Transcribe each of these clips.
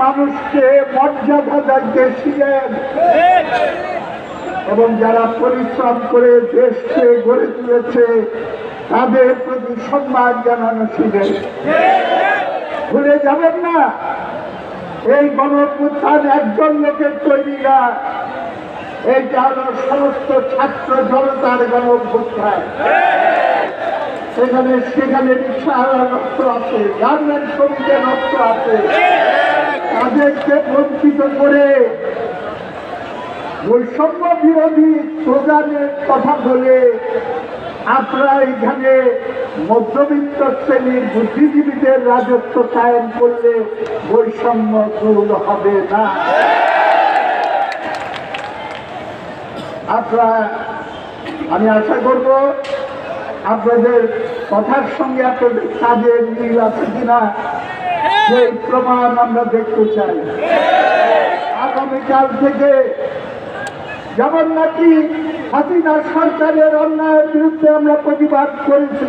মানুষকে মর্যাদা দিতে শিখেন এবং যারা পরিশ্রম করে দেশকে গড়ে তুলেছে, তাদের প্রতি সম্মান জানানো ছিলেন ভুলে যাবেন না, এই গণপ্রত্যান একজন লোকের তৈরি না এইটা হলো সমস্ত ছাত্র জনতার গণপ্রত্যান সেখানে সেখানে রিক্সাওয়ালা রক্ত আছে গার্মেন্ট শ্রমিকের রক্ত আছে। তাদেরকে বঞ্চিত করে বৈষম্য বিরোধী স্লোগানের কথা বলে আপনারা এখানে মধ্যবিত্ত শ্রেণির বুদ্ধিজীবীদের রাজত্ব কায়েম করলে বৈষম্য দূর হবে না। আপনারা, আমি আশা করব আপনাদের কথার সঙ্গে আপনাদের কাজের মিল আছে কিনা সেই প্রমাণ আমরা দেখতে চাই। আগামীকাল থেকে যেমন নাকি হাসিনা সরকারের অন্যায়ের বিরুদ্ধে আমরা প্রতিবাদ করেছি,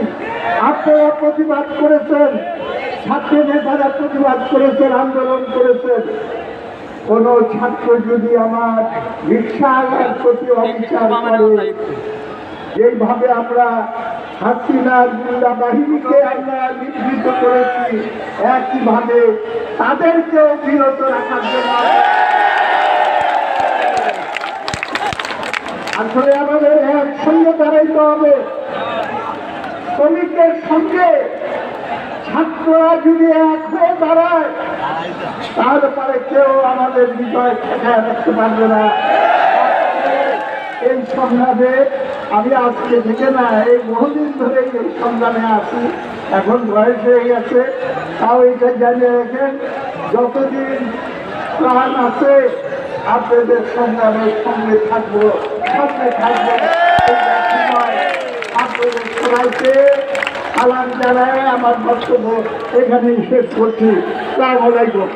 আপনারা প্রতিবাদ করেছেন, ছাত্র নেতারা প্রতিবাদ করেছেন, আন্দোলন করেছেন। কোন ছাত্র যদি আমার রিক্সাওয়ালার প্রতি অবিচার করে যেভাবে আমরা হাসিনার গুন্ডা বাহিনীকে আমরা নিবৃত করেছি একইভাবে তাদেরকেও বিরত রাখার জন্য। আসলে আমাদের একসঙ্গে দাঁড়াইতে হবে। শ্রমিকের সঙ্গে ছাত্ররা যদি এক হয়ে দাঁড়ায় তাহলে পরে কেউ আমাদের বিজয় ঠেকায় রাখতে পারবে না। এই সংগ্রামে আমি আজকে থেকে না, এই বহুদিন ধরে এই সংগ্রামে আছি, এখন বয়স হয়ে গেছে। তাও এটা জানিয়ে রাখেন, যতদিন প্রাণ আছে, আপনাদের সংগ্রামের সঙ্গে থাকব সঙ্গে থাকব। আপনাদের সবাইকে সালাম জানায় আমার বক্তব্য এখানেই শেষ করছি। সালাম আলাইকুম।